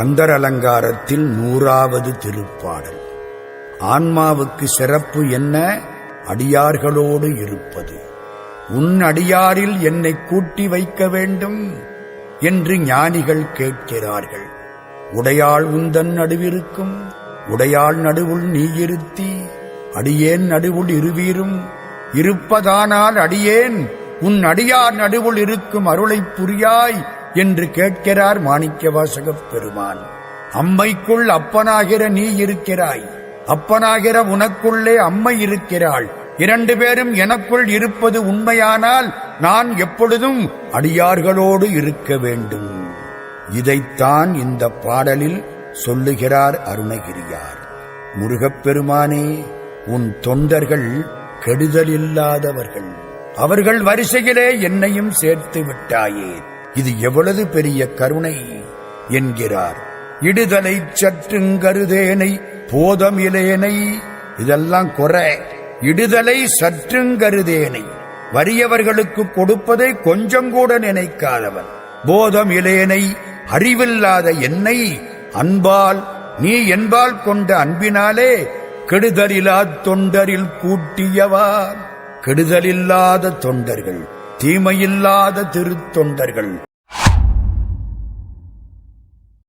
கந்தர் அலங்காரத்தில் நூறாவது திருப்பாடல். ஆன்மாவுக்கு சிறப்பு என்ன? அடியார்களோடு இருப்பது. உன் அடியாரில் என்னை கூட்டி வைக்க வேண்டும் என்று ஞானிகள் கேட்கிறார்கள். உடையாள் உந்தன் நடுவிருக்கும். உடையாள் நடுவுள் நீ இருத்தி. அடியேன் நடுவுள் இருவீரும். இருப்பதானால் அடியேன். உன் அடியார் நடுவுள் இருக்கும் அருளைப் புரியாய். என்று கேட்கிறார் மாணிக்கவாசகப் பெருமான். அம்மைக்குள் அப்பனாகிற நீ இருக்கிறாய். அப்பனாகிற உனக்குள்ளே அம்மை இருக்கிறாள். இரண்டு பேரும் எனக்குள் இருப்பது உண்மையானால் நான் எப்பொழுதும் அடியார்களோடு இருக்க வேண்டும். இதைத்தான் இந்த பாடலில் சொல்லுகிறார் அருணகிரியார். முருகப்பெருமானே உன் தொண்டர்கள் கெடுதலில்லாதவர்கள். அவர்கள் வரிசையிலே என்னையும் சேர்த்து விட்டாயே. இது எவ்வளவு பெரிய கருணை என்கிறார். இடுதலை சற்றுங்கருதேனை போதமிலேனை இதெல்லாம் குறை. இடுதலை சற்றுங்கருதேனை வறியவர்களுக்கு கொடுப்பதை கொஞ்சம் கூட நினைக்காதவன். போதம் இலேனை அறிவில்லாத என்னை அன்பால் நீ என்பால் கொண்ட அன்பினாலே கெடுதலிலா தொண்டரில் கூட்டியவா. கெடுதலில்லாத தொண்டர்கள் தீமையில்லாத திருத்தொண்டர்கள்.